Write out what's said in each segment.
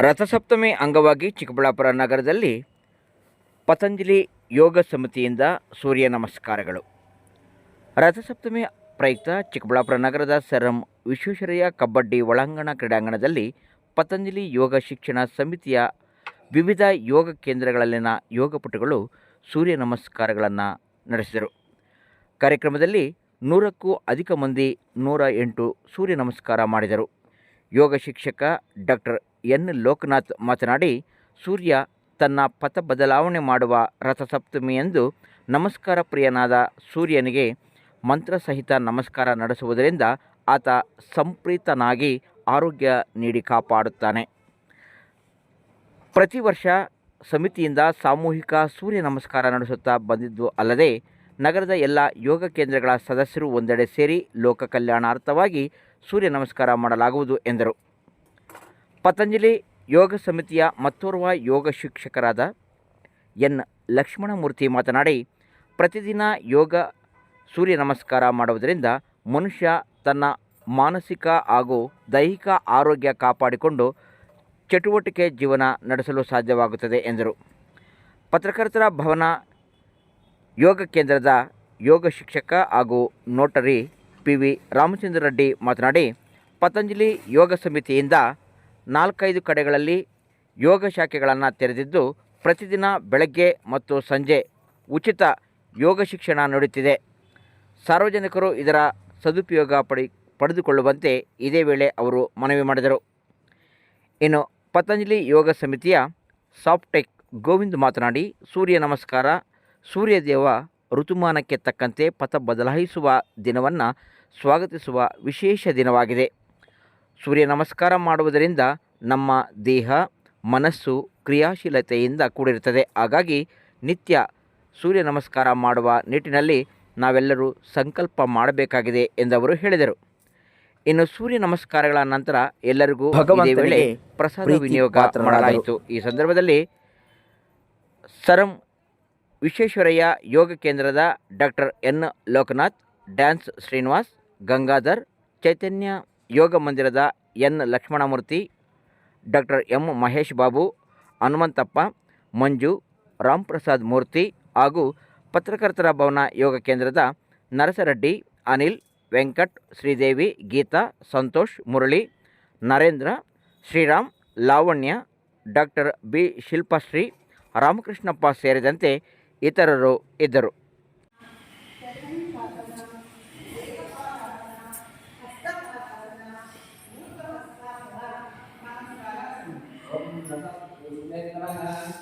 ರಥಸಪ್ತಮಿ ಅಂಗವಾಗಿ ಚಿಕ್ಕಬಳ್ಳಾಪುರ ನಗರದಲ್ಲಿ ಪತಂಜಲಿ ಯೋಗ ಸಮಿತಿಯಿಂದ ಸೂರ್ಯ ನಮಸ್ಕಾರಗಳು. ರಥಸಪ್ತಮಿ ಪ್ರಯುಕ್ತ ಚಿಕ್ಕಬಳ್ಳಾಪುರ ನಗರದ ಸರ್ ವಿಶ್ವೇಶ್ವರಯ್ಯ ಕಬಡ್ಡಿ ಒಳಾಂಗಣ ಕ್ರೀಡಾಂಗಣದಲ್ಲಿ ಪತಂಜಲಿ ಯೋಗ ಶಿಕ್ಷಣ ಸಮಿತಿಯ ವಿವಿಧ ಯೋಗ ಕೇಂದ್ರಗಳಲ್ಲಿನ ಯೋಗಪಟುಗಳು ಸೂರ್ಯ ನಮಸ್ಕಾರಗಳನ್ನು ನಡೆಸಿದರು. ಕಾರ್ಯಕ್ರಮದಲ್ಲಿ ನೂರಕ್ಕೂ ಅಧಿಕ ಮಂದಿ ನೂರ ಎಂಟು ಸೂರ್ಯ ನಮಸ್ಕಾರ ಮಾಡಿದರು. ಯೋಗ ಶಿಕ್ಷಕ ಡಾಕ್ಟರ್ ಎನ್ ಲೋಕನಾಥ್ ಮಾತನಾಡಿ, ಸೂರ್ಯ ತನ್ನ ಪಥ ಬದಲಾವಣೆ ಮಾಡುವ ರಥಸಪ್ತಮಿಯಂದು ನಮಸ್ಕಾರ ಪ್ರಿಯನಾದ ಸೂರ್ಯನಿಗೆ ಮಂತ್ರಸಹಿತ ನಮಸ್ಕಾರ ನಡೆಸುವುದರಿಂದ ಆತ ಸಂಪ್ರೀತನಾಗಿ ಆರೋಗ್ಯ ನೀಡಿ ಕಾಪಾಡುತ್ತಾನೆ. ಪ್ರತಿ ವರ್ಷ ಸಮಿತಿಯಿಂದ ಸಾಮೂಹಿಕ ಸೂರ್ಯ ನಮಸ್ಕಾರ ನಡೆಸುತ್ತಾ ಬಂದಿದ್ದು ಅಲ್ಲದೆ, ನಗರದ ಎಲ್ಲ ಯೋಗ ಕೇಂದ್ರಗಳ ಸದಸ್ಯರು ಒಂದೆಡೆ ಸೇರಿ ಲೋಕ ಕಲ್ಯಾಣಾರ್ಥವಾಗಿ ಸೂರ್ಯ ನಮಸ್ಕಾರ ಮಾಡಲಾಗುವುದು ಎಂದರು. ಪತಂಜಲಿ ಯೋಗ ಸಮಿತಿಯ ಮತ್ತೋರ್ವ ಯೋಗ ಶಿಕ್ಷಕರಾದ ಎನ್. ಲಕ್ಷ್ಮಣಮೂರ್ತಿ ಮಾತನಾಡಿ, ಪ್ರತಿದಿನ ಯೋಗ ಸೂರ್ಯ ನಮಸ್ಕಾರ ಮಾಡುವುದರಿಂದ ಮನುಷ್ಯ ತನ್ನ ಮಾನಸಿಕ ಹಾಗೂ ದೈಹಿಕ ಆರೋಗ್ಯ ಕಾಪಾಡಿಕೊಂಡು ಚಟುವಟಿಕೆ ಜೀವನ ನಡೆಸಲು ಸಾಧ್ಯವಾಗುತ್ತದೆ ಎಂದರು. ಪತ್ರಕರ್ತರ ಭವನ ಯೋಗ ಕೇಂದ್ರದ ಯೋಗ ಶಿಕ್ಷಕ ಹಾಗೂ notary P V Ramachandra Reddy ಮಾತನಾಡಿ, ಪತಂಜಲಿ ಯೋಗ ಸಮಿತಿಯಿಂದ ನಾಲ್ಕೈದು ಕಡೆಗಳಲ್ಲಿ ಯೋಗ ಶಾಖೆಗಳನ್ನು ತೆರೆದಿದ್ದು ಪ್ರತಿದಿನ ಬೆಳಗ್ಗೆ ಮತ್ತು ಸಂಜೆ ಉಚಿತ ಯೋಗ ಶಿಕ್ಷಣ ನೀಡುತ್ತಿದೆ. ಸಾರ್ವಜನಿಕರು ಇದರ ಸದುಪಯೋಗ ಪಡಿ, ಪಡೆದುಕೊಳ್ಳುವಂತೆ ಇದೇ ವೇಳೆ ಅವರು ಮನವಿ ಮಾಡಿದರು. ಇನ್ನು ಪತಂಜಲಿ ಯೋಗ ಸಮಿತಿಯ ಸಾಫ್ಟೆಕ್ ಗೋವಿಂದ್ ಮಾತನಾಡಿ, ಸೂರ್ಯ ನಮಸ್ಕಾರ, ಸೂರ್ಯದೇವ ಋತುಮಾನಕ್ಕೆ ತಕ್ಕಂತೆ ಪಥ ಬದಲಾಯಿಸುವ ದಿನವನ್ನು ಸ್ವಾಗತಿಸುವ ವಿಶೇಷ ದಿನವಾಗಿದೆ. ಸೂರ್ಯ ನಮಸ್ಕಾರ ಮಾಡುವುದರಿಂದ ನಮ್ಮ ದೇಹ ಮನಸ್ಸು ಕ್ರಿಯಾಶೀಲತೆಯಿಂದ ಕೂಡಿರುತ್ತದೆ. ಹಾಗಾಗಿ ನಿತ್ಯ ಸೂರ್ಯ ನಮಸ್ಕಾರ ಮಾಡುವ ನಿಟ್ಟಿನಲ್ಲಿ ನಾವೆಲ್ಲರೂ ಸಂಕಲ್ಪ ಮಾಡಬೇಕಾಗಿದೆ ಎಂದವರು ಹೇಳಿದರು. ಇನ್ನು ಸೂರ್ಯ ನಮಸ್ಕಾರಗಳ ನಂತರ ಎಲ್ಲರಿಗೂ ವೇಳೆ ಪ್ರಸಾದ ವಿನಿಯೋಗ ಮಾಡಲಾಯಿತು. ಈ ಸಂದರ್ಭದಲ್ಲಿ ಸರಂ ವಿಶ್ವೇಶ್ವರಯ್ಯ ಯೋಗ ಕೇಂದ್ರದ doctor N Lokanath dance Srinivas Gangadhar Chaitanya ಯೋಗ ಮಂದಿರದ N Lakshmanamurthy, doctor M Mahesh Babu, Hanumanthappa, Manju Ram Prasad Murthy ಹಾಗೂ ಪತ್ರಕರ್ತರ ಭವನ ಯೋಗ ಕೇಂದ್ರದ ನರಸರೆಡ್ಡಿ, ಅನಿಲ್, ವೆಂಕಟ್, ಶ್ರೀದೇವಿ, ಗೀತಾ, ಸಂತೋಷ್, ಮುರಳಿ, ನರೇಂದ್ರ, ಶ್ರೀರಾಮ್, ಲಾವಣ್ಯ, ಡಾಕ್ಟರ್ ಬಿ ಶಿಲ್ಪಶ್ರೀ, ರಾಮಕೃಷ್ಣಪ್ಪ ಸೇರಿದಂತೆ ಇತರರು ಇದ್ದರು. Thank you.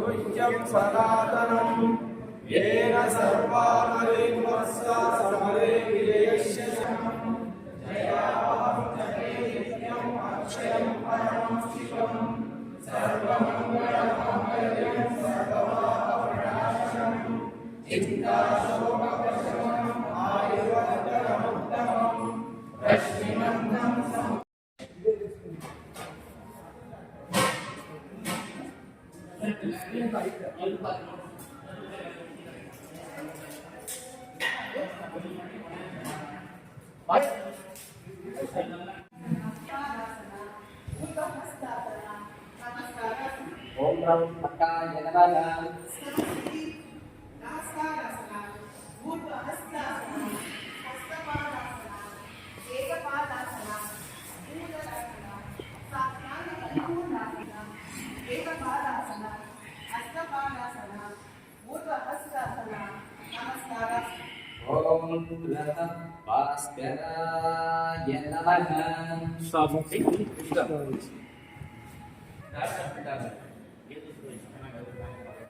गुह्यं सनातनम् येन सर्वामरे नमस्सा समरे विजयस्य शमम् जयामहे नित्यम् अक्षयं परं शिवम् सर्वमङ्गलमाङ्गल्यं सर्वमापणाशनम् चिन्ताशोकपशमम् Om Ram Pakai Jangan Savam. Tem muito. Obrigado. Obrigado.